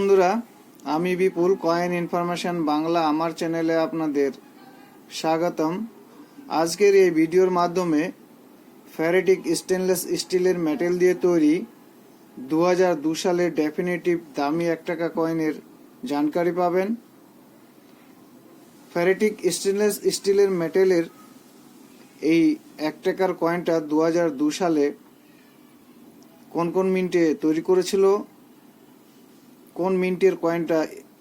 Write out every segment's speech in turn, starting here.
বন্ধুরা, আমি বিপুল coin information Bangla আমার চ্যানেলে আপনাদের স্বাগতম। আজকের এই ভিডিওর মাধ্যমে ফ্যারেটিক স্টেনলেস স্টিলের মেটেল দিয়ে তৈরি দু হাজার দু সালের ডেফিনেটিভ দামি এক টাকা কয়েনের জানকারি পাবেন। ফ্যারেটিক স্টেনলেস স্টিলের মেটেলের এই এক টাকার কয়েনটা দু সালে কোন কোন মিন্টে তৈরি করেছিল? কোন মিন্টের কয়েনটা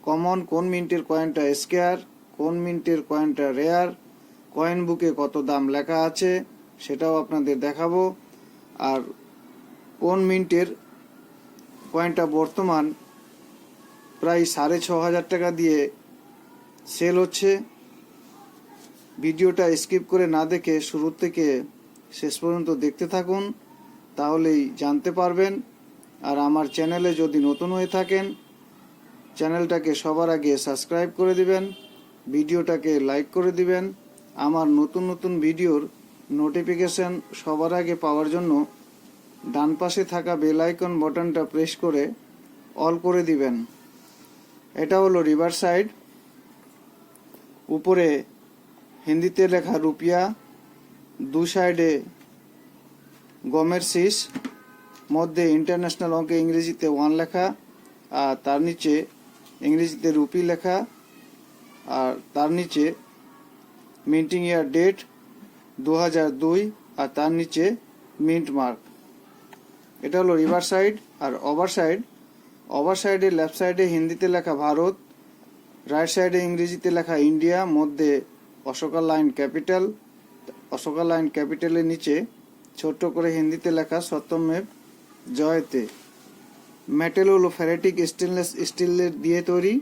কমন, কোন মিন্টের কয়েনটা স্কেয়ার, কোন মিন্টের কয়েনটা রেয়ার, কয়েন বুকে কত দাম লেখা আছে সেটাও আপনাদের দেখাবো। আর কোন মিন্টের কয়েনটা বর্তমান প্রায় সাড়ে ছ হাজার টাকা দিয়ে সেল হচ্ছে। ভিডিওটা স্কিপ করে না দেখে শুরু থেকে শেষ পর্যন্ত দেখতে থাকুন, তাহলেই জানতে পারবেন। আর আমার চ্যানেলে যদি নতুন হয়ে থাকেন চ্যানেলটাকে সবার আগে সাবস্ক্রাইব করে দিবেন, ভিডিওটাকে লাইক করে দিবেন। আমার নতুন নতুন ভিডিওর নোটিফিকেশন সবার আগে পাওয়ার জন্য ডান পাশে থাকা বেল আইকন বাটনটা প্রেস করে অল করে দিবেন। এটা হলো রিভার সাইড। উপরে হিন্দিতে লেখা রুপিয়া, দু সাইডে গমের শীষ, মধ্যে ইন্টারন্যাশনাল অঙ্কে ইংরেজিতে ওয়ান লেখা, আর তার নিচে ইংরেজিতে রুপি লেখা, আর তার নিচে মিন্টিং ইয়ার ডেট দু দুই, আর তার নিচে মিন্ট মার্ক এটা হলো রিভার সাইড আর ওভার সাইড ওভার সাইডে লেফট সাইডে হিন্দিতে লেখা ভারত রাইট সাইডে ইংরেজিতে লেখা ইন্ডিয়া মধ্যে Ashoka lion capital Ashoka lion ক্যাপিটালের নিচে ছোট্ট করে হিন্দিতে লেখা সত্যমেব জয়তে। মেটেল হলো ফেরেটিক স্টেনলেস স্টিলের দিয়ে তৈরি।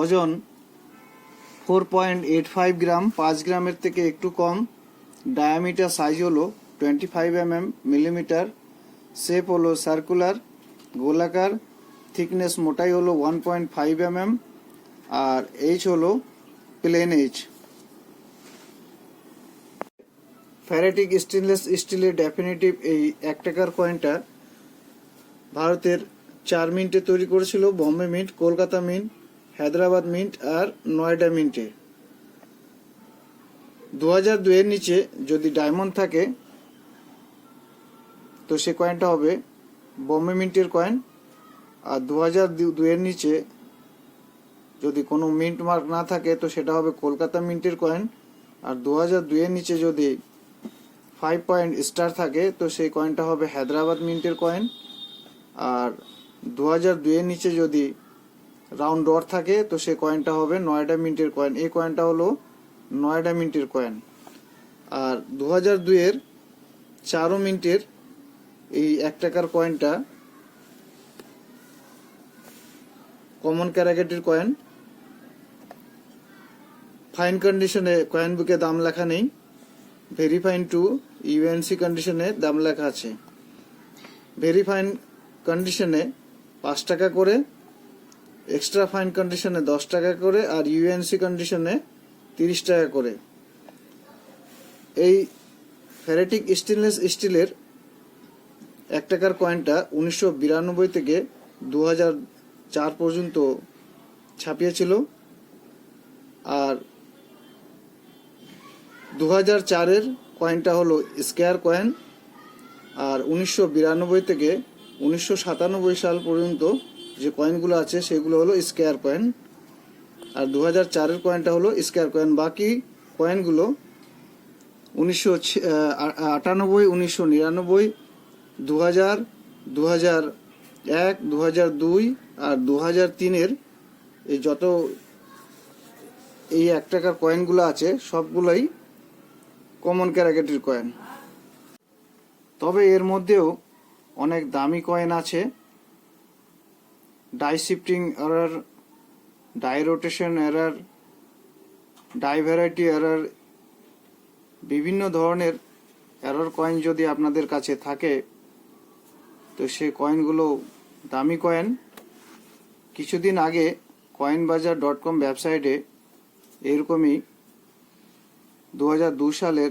ওজন four point eight five gram, পাঁচ গ্রামের থেকে একটু কম। ডায়ামিটার সাইজ হলো twenty five M M millimetre. Shape হলো সার্কুলার। গোলাকার। থিকনেস মোটাই হলো one point five M M আর এইচ হলো প্লেন এইচ। ফ্যারেটিক স্টেনলেস স্টিলের ডেফিনেটিভ এই এক টাকার কয়েনটা ভারতের চার মিন্টে তৈরি করেছিল Bombay mint, Kolkata mint, Hyderabad mint আর নয়ডা মিন্টে। দু হাজার দুয়ের নিচে যদি ডায়মন্ড থাকে, তো সে কয়েনটা হবে বম্বে মিন্টের কয়েন আর দু হাজার দুয়ের নিচে যদি কোনো মিন্ট মার্ক না থাকে, তো সেটা হবে কলকাতা মিন্টের কয়েন আর দু হাজার দুয়ের নিচে যদি ফাইভ পয়েন্ট স্টার থাকে, তো সেই কয়েনটা হবে হায়দ্রাবাদ মিন্টের কয়েন আর দু হাজার দুইয়ের নিচে যদি রাউন্ড ডট থাকে, তো সে কয়েনটা হবে নয়ডা মিন্টের কয়েন এই কয়েনটা হলো নয়ডা মিন্টের কয়েন আর দু হাজার দুইয়ের চারো মিন্টের এই এক টাকার কয়েনটা কমন ক্যারাগেটির কয়েন ফাইন কন্ডিশনে কয়েন বুকে দাম লেখা নেই। ভেরিফাইন টু ইউএনসি কন্ডিশনে দাম লেখা আছে। ভেরিফাইন কন্ডিশনে পাঁচ টাকা করে এক্সট্রা ফাইন কন্ডিশনে দশ টাকা করে, আর ইউএনসি কন্ডিশনে তিরিশ টাকা করে। এই ফেরেটিক স্টেনলেস স্টিলের এক টাকার কয়েনটা উনিশশো বিরানব্বই থেকে দু চার পর্যন্ত ছাপিয়েছিল, আর দু হাজার চারের কয়েনটা হলো স্কেয়ার কয়েন আর উনিশশো বিরানব্বই থেকে উনিশশো সাতানব্বই সাল পর্যন্ত যে কয়েনগুলো আছে, সেগুলো হলো স্কেয়ার কয়েন আর দু হাজার চারের কয়েনটা হলো স্কেয়ার কয়েন বাকি কয়েনগুলো উনিশশো আটানব্বই, উনিশশো নিরানব্বই দু হাজার দু হাজার এক দু হাজার দুই আর দু হাজার তিনের এই যত এই এক টাকার কয়েনগুলো আছে, সবগুলোই কমন ক্যারাগেটির কয়েন তবে এর মধ্যেও অনেক দামি কয়েন আছে। Die shifting error, die rotation error, die variety error, বিভিন্ন ধরনের এরর কয়েন যদি আপনাদের কাছে থাকে, তো সে কয়েনগুলো দামি কয়েন। কিছুদিন আগে কয়েন বাজার ডট কম ওয়েবসাইটে এরকমই দু সালের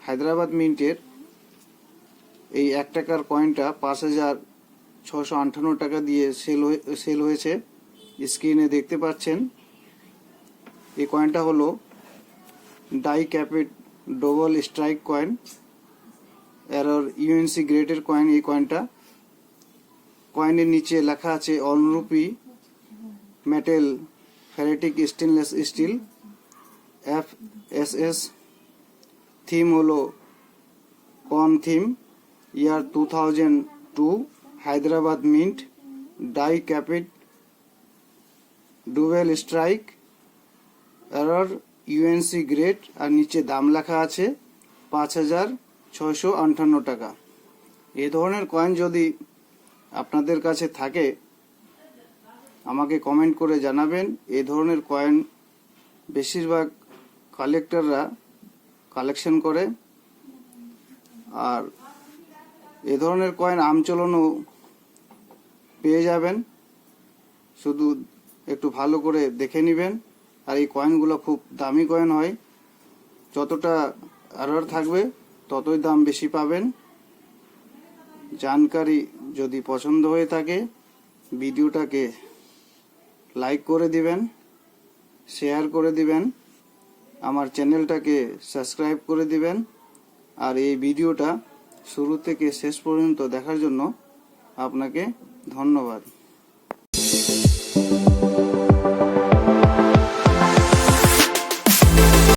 হায়দ্রাবাদ মিন্টের এই এক টাকার কয়েনটা পাঁচ হাজার ছশো আটান্ন টাকা দিয়ে সেল হয়ে সেল হয়েছে। স্ক্রিনে দেখতে পাচ্ছেন। এই কয়েনটা হলো die capped double strike coin error UNC গ্রেটের কয়েন এই কয়েনটা কয়েনের নিচে লেখা আছে অনুরূপী metal ferritic stainless steel F S S theme হলো কন theme year two thousand two, Hyderabad mint, die capped, dual strike, error, UNC grade আর নিচে দাম লেখা আছে পাঁচ হাজার ছয়শো আটান্ন টাকা। এ ধরনের কয়েন যদি আপনাদের কাছে থাকে, আমাকে কমেন্ট করে জানাবেন। এ ধরনের কয়েন বেশিরভাগ কালেক্টররা কালেকশন করে। আর এ ধরনের কয়েন আমচলনও পেয়ে যাবেন। শুধু একটু ভালো করে দেখে নেবেন। আর এই কয়েনগুলো খুব দামি কয়েন হয়। যতটা এরর থাকবে, ততই দাম বেশি পাবেন। জানকারি যদি পছন্দ হয়ে থাকে, ভিডিওটাকে লাইক করে দিবেন, শেয়ার করে দিবেন, আমার চ্যানেলটাকে সাবস্ক্রাইব করে দিবেন। আর এই ভিডিওটা শুরু থেকে শেষ পর্যন্ত দেখার জন্য আপনাকে ধন্যবাদ।